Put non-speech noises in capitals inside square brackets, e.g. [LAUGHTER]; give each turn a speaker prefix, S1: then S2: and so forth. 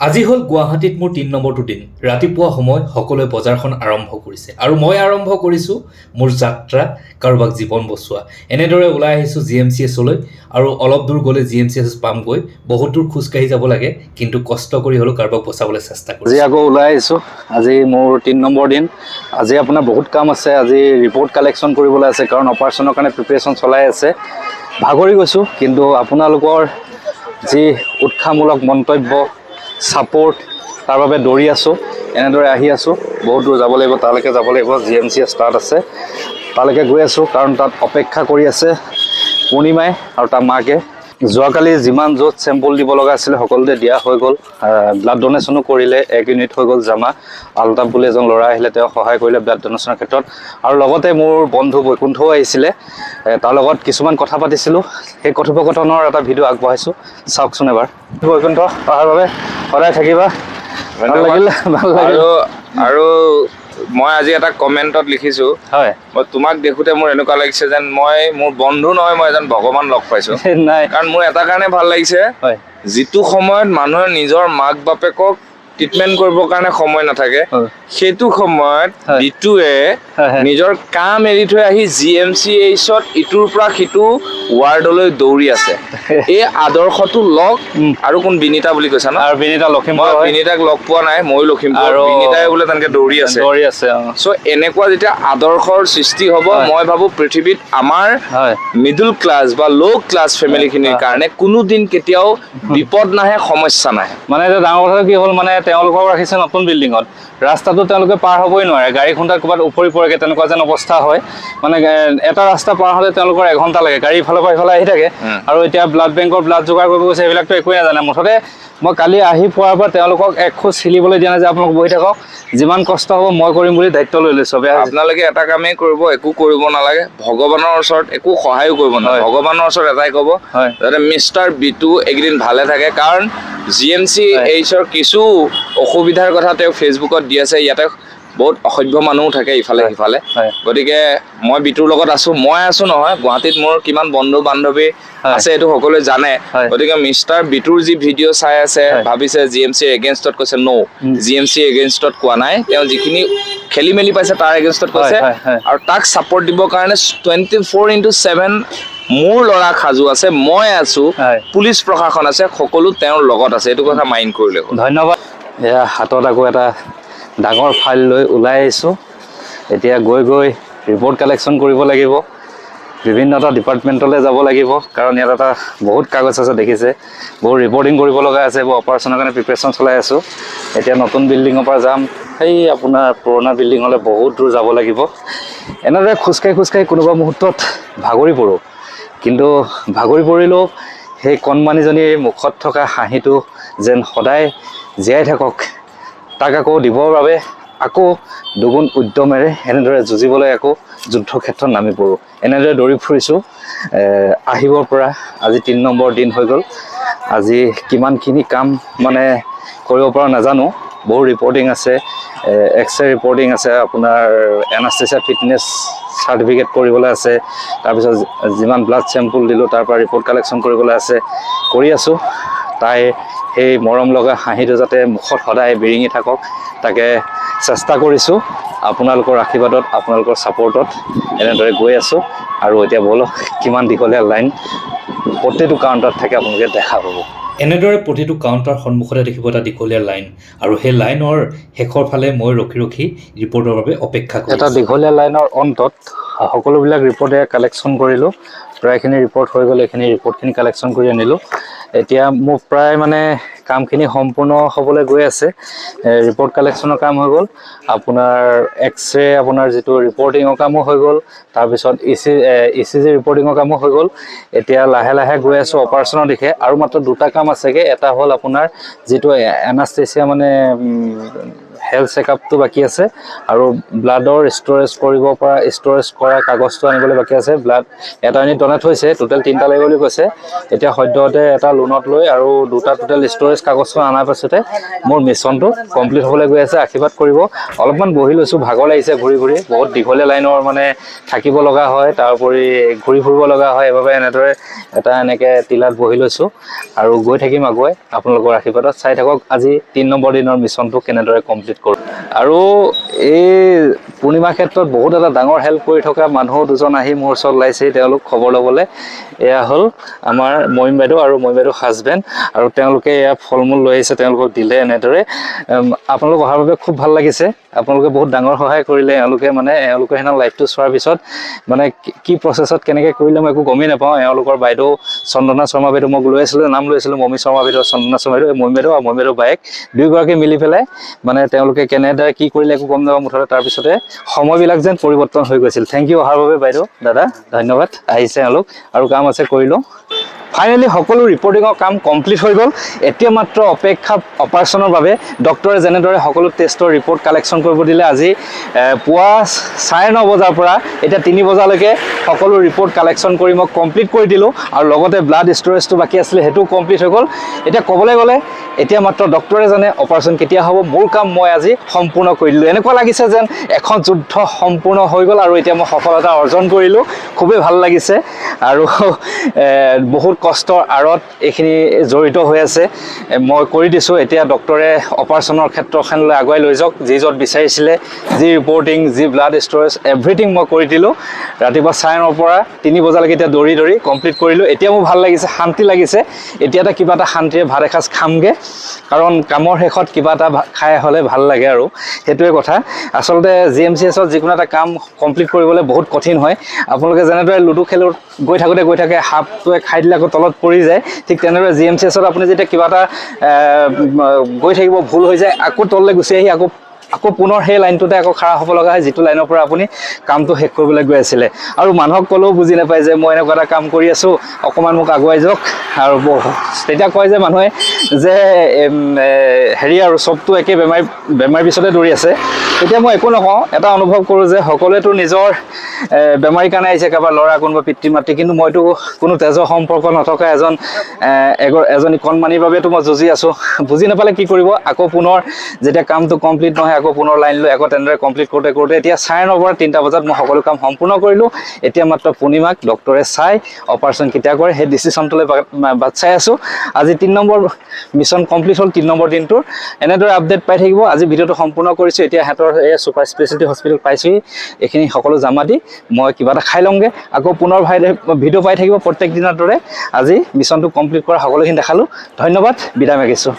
S1: আজি হ'ল গুৱাহাটীত মোৰ তিনি নম্বৰটো দিন। ৰাতিপুৱা সময় সকলোৱে বজাৰখন আৰম্ভ কৰিছে। আৰু মই আৰম্ভ কৰিছোঁ মোৰ যাত্ৰা কাৰোবাক জীৱন বচোৱা। এনেদৰে ওলাই আহিছোঁ জি এম চি এছলৈ আৰু অলপ দূৰ গ'লে জি এম চি এছ পামগৈ। বহুত দূৰ খোজকাঢ়ি যাব লাগে কিন্তু কষ্ট কৰি হ'লেও কাৰোবাক বচাবলৈ চেষ্টা
S2: আজি
S1: কৰিছোঁ
S2: আকৌ ওলাই আহিছোঁ। আজি মোৰ তিনি নম্বৰ দিন। আজি আপোনাৰ বহুত কাম আছে। আজি ৰিপৰ্ট কালেকশ্যন কৰিবলৈ আছে কাৰণ অপাৰেশ্যনৰ কাৰণে প্ৰিপেৰেশ্যন চলাই আছে। ভাগৰি গৈছোঁ কিন্তু আপোনালোকৰ যি উৎসাহমূলক মন্তব্য ছাপৰ্ট তাৰ বাবে দৌৰি আছোঁ, এনেদৰে আহি আছোঁ। বহুত দূৰ যাব লাগিব, তালৈকে যাব লাগিব জি এম চি এছ তাত আছে। তালৈকে গৈ আছোঁ, কাৰণ তাত অপেক্ষা কৰি আছে পূৰ্ণিমাই আৰু তাৰ মাকে। যোৱাকালি যিমান য'ত চেম্পল দিব লগা আছিলে সকলোতে দিয়া হৈ গ'ল। ব্লাড ডনেশ্যনো কৰিলে এক ইউনিট হৈ গ'ল জামা। আলতাপ বুলি এজন ল'ৰা আহিলে তেওঁ সহায় কৰিলে ব্লাড ডনেশ্যনৰ ক্ষেত্ৰত। আৰু লগতে মোৰ বন্ধু বৈকুণ্ঠও আহিছিলে। তাৰ লগত কিছুমান কথা পাতিছিলোঁ। সেই কথোপকথনৰ এটা ভিডিঅ' আগবঢ়াইছোঁ। চাওকচোন এবাৰ। বৈকুণ্ঠ অহাৰ বাবে সদায় থাকিবা। ভাল লাগিলে ভাল লাগিল।
S3: আৰু মই আজি এটা কমেণ্টত লিখিছো।
S2: হয়।
S3: মই তোমাক দেখোঁতে মোৰ এনেকুৱা লাগিছে যেন মই মোৰ বন্ধু নহয় মই এজন ভগৱান লগ পাইছো। [LAUGHS]
S2: নাই।
S3: কাৰণ মোৰ এটা কাৰণে ভালো লাগিছে। যিটো সময়ত মানুহে নিজৰ মাক বাপেকক ট্ৰিটমেণ্ট কৰিবৰ কাৰণে সময় নাথাকে। সেইটো সময়ত
S2: হয়।
S3: নিজৰ কাম এৰি থৈ আহি জি এম চি এইচত ইটোৰ পৰা সিটো ৱাৰ্ডলৈ দৌৰি আছে। [LAUGHS] এই আদৰ্শটো লগ
S2: উম।
S3: আৰু কোন বিনীতা বুলি কৈছা ন?
S2: আৰু বিনীতা লখিমপুৰ
S3: বিনীতাক লগ পোৱা নাই ময়ো লখিমপুৰ
S2: আৰু-
S3: বিনীতাই বোলে তেনেকে দৌৰি আছে।
S2: দৌৰি আছে
S3: চ' এনেকুৱা যেতিয়া আদৰ্শৰ সৃষ্টি হ'ব মই ভাবো পৃথিৱীত আমাৰ মিডল ক্লাছ বা ল' ক্লাছ ফেমিলিখিনিৰ। কাৰণে কোনোদিন কেতিয়াও বিপদ নাহে সমস্যা নাহে।
S2: মানে এতিয়া ডাঙৰ কথা কি হ'ল মানে তেওঁলোকক ৰাখিছে নতুন বিল্ডিঙত ৰাস্তাটো তেওঁলোকে পাৰ হ'বই নোৱাৰে। গাড়ী খুন্দাত ক'ৰবাত উপৰি পৰেগৈ তেনেকুৱা যেন অৱস্থা হয়। মানে এটা ৰাস্তা পাৰ হ'লে তেওঁলোকৰ এঘণ্টা লাগে। গাড়ী ইফালৰ পৰা ইফালে আহি থাকে। আৰু এতিয়া ব্লাড বেংকৰ ব্লাড যোগাৰ কৰিব গৈছে সেইবিলাকতো একোৱে নাজানে। মুঠতে মই কালি আহি পোৱাৰ পৰা তেওঁলোকক এক খোজ চিলিবলৈ দিয়া নাই যে আপোনালোক বহি থাকক। যিমান কষ্ট হ'ব মই কৰিম বুলি দায়িত্ব লৈ লৈছোঁ।
S3: আপোনালোকে এটা কামেই কৰিব একো কৰিব নালাগে। ভগৱানৰ ওচৰত একো সহায়ো কৰিব নালাগে। ভগৱানৰ ওচৰত এটাই ক'ব। যাতে মিষ্টাৰ বিটু এইকেইদিন ভালে থাকে। কাৰণ জি এম চি। এইচৰ কিছু অসুবিধাৰ কথা তেওঁ ফেচবুকত দি আছে ইয়াতে বহুত অসভ্য মানুহো থাকে ইফালে সিফালে। গতিকে মই বিটুৰ লগত আছো মই আছো নহয় গুৱাহাটীত মোৰ কিমান বন্ধু বান্ধৱী আছে এইটো সকলোৱে জানে। গতিকে মিষ্টাৰ বিটুৰ যি ভিডিঅ' চাই আছে ভাবিছে জি এম চিৰ এগেইনষ্টত কৈছে ন' জি এম চি এগেইনষ্টত কোৱা নাই। তেওঁ যিখিনি খেলি মেলি পাইছে তাৰ এগেইনষ্টত কৈছে। আৰু তাক ছাপৰ্ট দিবৰ কাৰণে টুৱেণ্টি ফ'ৰ ইণ্টু ছেভেন মোৰ ল'ৰা সাজু আছে মই আছো। পুলিচ প্ৰশাসন আছে সকলো তেওঁৰ লগত আছে। এইটো কথা মাইণ্ড কৰিলে
S2: ধন্যবাদ। এয়া হাতত আকৌ এটা ডাঙৰ ফাইল লৈ ওলাই আহিছোঁ। এতিয়া গৈ গৈ ৰিপৰ্ট কালেকশ্যন কৰিব লাগিব। বিভিন্ন এটা ডিপাৰ্টমেণ্টলৈ যাব লাগিব কাৰণ ইয়াত এটা বহুত কাগজ আছে দেখিছে। বহুত ৰিপৰ্টিং কৰিব লগা আছে এইবোৰ অপাৰেশ্যনৰ কাৰণে প্ৰিপেৰেশ্যন চলাই আছোঁ। এতিয়া নতুন বিল্ডিঙৰ পৰা যাম। সেই আপোনাৰ পুৰণা বিল্ডিঙলৈ বহুত দূৰ যাব লাগিব। এনেদৰে খোজকাঢ়ি খোজকাঢ়ি কোনোবা মুহূৰ্তত ভাগৰি পৰোঁ। কিন্তু ভাগৰি পৰিলেও সেই কণমানিজনীৰ মুখত থকা হাঁহিটো যেন সদায় জীয়াই থাকক তাক আকৌ দিবৰ বাবে আকৌ দুগুণ উদ্যমেৰে এনেদৰে যুঁজিবলৈ আকৌ যুদ্ধক্ষেত্ৰত নামি পৰোঁ। এনেদৰে দৌৰি ফুৰিছোঁ আহিবৰ পৰা আজি তিনি নম্বৰ দিন হৈ গ'ল। আজি কিমানখিনি কাম মানে কৰিব পৰা নাজানো বহু ৰিপৰ্টিং আছে এক্স ৰে ৰিপৰ্টিং আছে আপোনাৰ এনাষ্টেচিয়া ফিটনেছ চাৰ্টিফিকেট কৰিবলৈ আছে, তাৰপিছত যিমান ব্লাড চেম্পুল দিলোঁ, তাৰ পৰা ৰিপৰ্ট কালেকশ্যন কৰিবলৈ আছে, কৰি আছোঁ। তাই সেই মৰম লগা হাঁহিটো যাতে মুখত সদায় বিৰিঙি থাকক, তাকে চেষ্টা কৰিছোঁ। আপোনালোকৰ আশীৰ্বাদত, আপোনালোকৰ ছাপৰ্টত এনেদৰে গৈ আছোঁ। আৰু এতিয়া ব'লক কিমান দীঘলীয়া লাইন প্ৰতিটো কাউণ্টাৰত থাকে আপোনালোকে দেখা পাব।
S1: এনেদৰে প্ৰতিটো কাউণ্টাৰ সন্মুখতে দেখিব এটা দীঘলীয়া লাইন আৰু সেই লাইনৰ শেষৰ ফালে মই ৰখি ৰখি ৰিপৰ্টৰ বাবে অপেক্ষা কৰি
S2: এটা। দীঘলীয়া লাইনৰ অন্তত সকলোবিলাক ৰিপৰ্টে কালেকশ্যন কৰিলোঁ। প্ৰায়খিনি ৰিপৰ্ট হৈ গ'ল, এইখিনি ৰিপৰ্টখিনি কালেকশ্যন কৰি আনিলোঁ। এতিয়া মোৰ প্ৰায় মানে কামখিনি সম্পূৰ্ণ হ'বলৈ গৈ আছে। ৰিপৰ্ট কালেকশ্যনৰ কাম হৈ গ'ল। আপোনাৰ এক্স ৰে আপোনাৰ যিটো ৰিপৰ্টিঙৰ কামো হৈ গ'ল। তাৰপিছত ই চি ই চি জি ৰিপৰ্টিঙৰ কামো হৈ গ'ল। এতিয়া লাহে লাহে গৈ আছোঁ অপাৰেশ্যনৰ দিশে। আৰু মাত্ৰ দুটা কাম আছেগৈ। এটা হ'ল আপোনাৰ যিটো এনাষ্টেচিয়া মানে হেল্থ চেকআপটো বাকী আছে আৰু ব্লাডৰ ষ্ট'ৰেজ কৰিব পৰা ষ্ট'ৰেজ কৰা কাগজটো আনিবলৈ বাকী আছে। ব্লাড এটা ইউনিট ডনেট হৈছে টোটেল তিনিটা লাগিব বুলি কৈছে এতিয়া সদ্যহতে এটা লোনত লৈ আৰু দুটা টোটেল ষ্ট'ৰেজ কাগজটো অনাৰ পাছতে মোৰ মিছনটো কমপ্লিট হ'বলৈ গৈ আছে, আশীৰ্বাদ কৰিব। অলপমান বহি লৈছোঁ, ভাগৰ লাগিছে ঘূৰি ঘূৰি, বহুত দীঘলীয়া লাইনৰ মানে থাকিব লগা হয়, তাৰোপৰি ঘূৰি ফুৰিব লগা হয় সেইবাবে এনেদৰে এটা এনেকৈ টিলাত বহি লৈছোঁ আৰু গৈ থাকিম আগুৱাই। আপোনালোকৰ আশীৰ্বাদত চাই থাকক, আজি তিনি নম্বৰ দিনৰ মিছনটো কেনেদৰে কমপ্লিট কৰোঁ আৰু এই পূৰ্ণিমা ক্ষেত্ৰত বহুত এটা ডাঙৰ হেল্প কৰি থকা মানুহ দুজন আহি মোৰ ওচৰত ওলাইছে তেওঁলোক খবৰ ল'বলৈ। এয়া হ'ল আমাৰ মৰিম বাইদেউ আৰু মৰিম বাইদেউ হাজবেণ্ড আৰু তেওঁলোকে এয়া ফল মূল লৈ আহিছে তেওঁলোকক দিলে এনেদৰে। আপোনালোক অহাৰ বাবে খুব ভাল লাগিছে। আপোনালোকে বহুত ডাঙৰ সহায় কৰিলে এওঁলোকে মানে এওঁলোকৰ সেইদিনা লাইভটো চোৱাৰ পিছত মানে কি- প্ৰচেছত কেনেকৈ কৰিলে মই একো গমেই নাপাওঁ। এওঁলোকৰ বাইদেউ চন্দনা শৰ্মা বাইদেউ মোক লৈ আছিলোঁ নাম লৈ আছিলোঁ মমী শৰ্মা বাইদেউ চন্দনা শৰ্মা বাইদেউ মমী বাইদেউ আৰু মমী বাইদেউ বায়েক। দুয়োগৰাকী মিলি পেলাই মানে তেওঁলোকে কেনেদৰে কি কৰিলে একো গম নাপাওঁ মুঠতে তাৰপিছতে সময়বিলাক যেন পৰিৱৰ্তন হৈ গৈছিল। থেংক ইউ অহাৰ বাবে বাইদেউ, দাদা, ধন্যবাদ। আহিছে এওঁলোক আৰু কাম আছে, কৰি লওঁ। ফাইনেলি সকলো ৰিপৰ্টিঙৰ কাম কমপ্লিট হৈ গ'ল। এতিয়া মাত্ৰ অপেক্ষা অপাৰেশ্যনৰ বাবে ডক্টৰে যেনেদৰে সকলো টেষ্টৰ ৰিপৰ্ট কালেকশ্যন কৰিব দিলে, আজি পুৱা চাৰে ন বজাৰ পৰা এতিয়া তিনি বজালৈকে সকলো ৰিপৰ্ট কালেকশ্যন কৰি মই কমপ্লিট কৰি দিলোঁ আৰু লগতে ব্লাড ষ্ট'ৰেজটো বাকী আছিলে, সেইটোও কমপ্লিট হৈ গ'ল। এতিয়া ক'বলৈ গ'লে, এতিয়া মাত্ৰ ডক্টৰে জানে অপাৰেশ্যন কেতিয়া হ'ব। মোৰ কাম মই আজি সম্পূৰ্ণ কৰি দিলোঁ। এনেকুৱা লাগিছে যেন এখন যুদ্ধ সম্পূৰ্ণ হৈ গ'ল আৰু এতিয়া মই সফলতা অৰ্জন কৰিলোঁ। খুবেই ভালো লাগিছে। আৰু বহুত কষ্টৰ আঁৰত এইখিনি জড়িত হৈ আছে। মই কৰি দিছোঁ। এতিয়া ডক্টৰে অপাৰেশ্যনৰ ক্ষেত্ৰখনলৈ আগুৱাই লৈ যাওক। যি য'ত বিচাৰিছিলে, যি ৰিপৰ্টিং যি ব্লাড ষ্ট'ৰেজ এভৰিথিং মই কৰি দিলোঁ। ৰাতিপুৱা চাৰেনৰ পৰা তিনি বজালৈকে এতিয়া দৌৰি দৌৰি কমপ্লিট কৰিলোঁ। এতিয়া মোৰ ভালো লাগিছে, শান্তি লাগিছে। এতিয়া এটা কিবা এটা শান্তিৰে ভাত এসাঁজ খামগৈ। কাৰণ কামৰ শেষত কিবা এটা খাই হ'লে ভালো লাগে আৰু। সেইটোৱে কথা। আচলতে জি এম চি এছত যিকোনো এটা কাম কমপ্লিট কৰিবলৈ বহুত কঠিন হয়। আপোনালোকে যেনেদৰে লুডু খেলত গৈ থাকোঁতে গৈ থাকে, সাপটোৱে খাই দিলে আকৌ তলত পৰি যায় ঠিক তেনেদৰে জি এম চি এছত আপুনি যেতিয়া কিবা এটা গৈ থাকিব ভুল হৈ যায় আকৌ তললৈ গুচি আহি আকৌ আকৌ পুনৰ সেই লাইনটোতে আকৌ খাৰা হ'ব লগা হয় যিটো লাইনৰ পৰা আপুনি কামটো শেষ কৰিবলৈ গৈ আছিলে। আৰু মানুহক ক'লেও বুজি নাপায় যে মই এনেকুৱা এটা কাম কৰি আছোঁ অকণমান মোক আগুৱাই যাওক। আৰু তেতিয়া কয় যে মানুহে যে হেৰি আৰু চবটো একে বেমাৰী বেমাৰীৰ পিছতে দৌৰি আছে। তেতিয়া মই একো নকওঁ এটা অনুভৱ কৰোঁ যে সকলোৱেতো নিজৰ বেমাৰীৰ কাৰণে আহিছে কাৰোবাৰ ল'ৰা কোনোবা পিতৃ মাতৃ কিন্তু মইতো কোনো তেজৰ সম্পৰ্ক নথকা এজন এজনী কণমানিৰ বাবেতো মই যুঁজি আছোঁ। বুজি নাপালে কি কৰিব? আকৌ পুনৰ যেতিয়া কামটো কমপ্লিট নহয় আকৌ পুনৰ লাইন লৈ আকৌ তেনেদৰে কমপ্লিট কৰোঁতে কৰোঁতে এতিয়া চাৰে ন পৰা তিনিটা বজাত মই সকলো কাম সম্পূৰ্ণ কৰিলোঁ। এতিয়া মাত্ৰ পূৰ্ণিমাক ডক্টৰে চাই অপাৰেশ্যন কেতিয়া কৰে সেই ডিচিশ্যনটোলৈ বাট চাই আছোঁ। আজি তিনি নম্বৰ মিছন কমপ্লিট হ'ল, তিনি নম্বৰ দিনটোৰ। এনেদৰে আপডেট পাই থাকিব। আজি ভিডিঅ'টো সম্পূৰ্ণ কৰিছোঁ। এতিয়া সিহঁতৰ এই ছুপাৰ স্পেচিয়েলিটি হস্পিটেল পাইছোঁহি। এইখিনি সকলো জমা দি মই কিবা এটা খাই লওঁগৈ। আকৌ পুনৰ ভাই ভিডিঅ' পাই থাকিব প্ৰত্যেক দিনৰ দৰে। আজি মিছনটো কমপ্লিট কৰা সকলোখিনি দেখালোঁ। ধন্যবাদ। বিদায় মাগিছোঁ।